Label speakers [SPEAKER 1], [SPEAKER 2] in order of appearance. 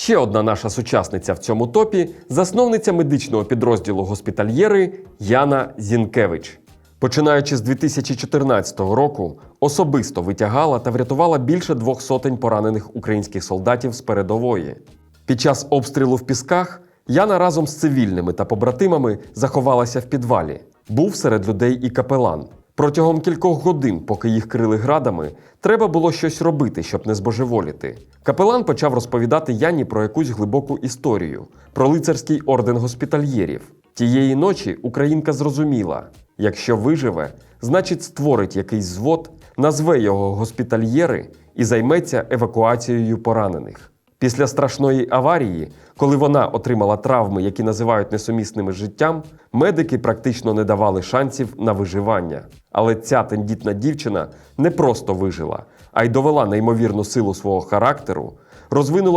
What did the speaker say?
[SPEAKER 1] Ще одна наша сучасниця в цьому топі засновниця медичного підрозділу госпітальєри Яна Зінкевич. Починаючи з 2014 року, особисто витягала та врятувала більше двох сотень поранених українських солдатів з передової. Під час обстрілу в Пісках Яна разом з цивільними та побратимами заховалася в підвалі. Був серед людей і капелан. Протягом кількох годин, поки їх крили градами, треба було щось робити, щоб не збожеволіти. Капелан почав розповідати Яні про якусь глибоку історію, про лицарський орден госпітальєрів. Тієї ночі українка зрозуміла: якщо виживе, значить створить якийсь звод, назве його госпітальєри і займеться евакуацією поранених. Після страшної аварії, коли вона отримала травми, які називають несумісними життям, медики практично не давали шансів на виживання. Але ця тендітна дівчина не просто вижила, а й довела неймовірну силу свого характеру, розвинула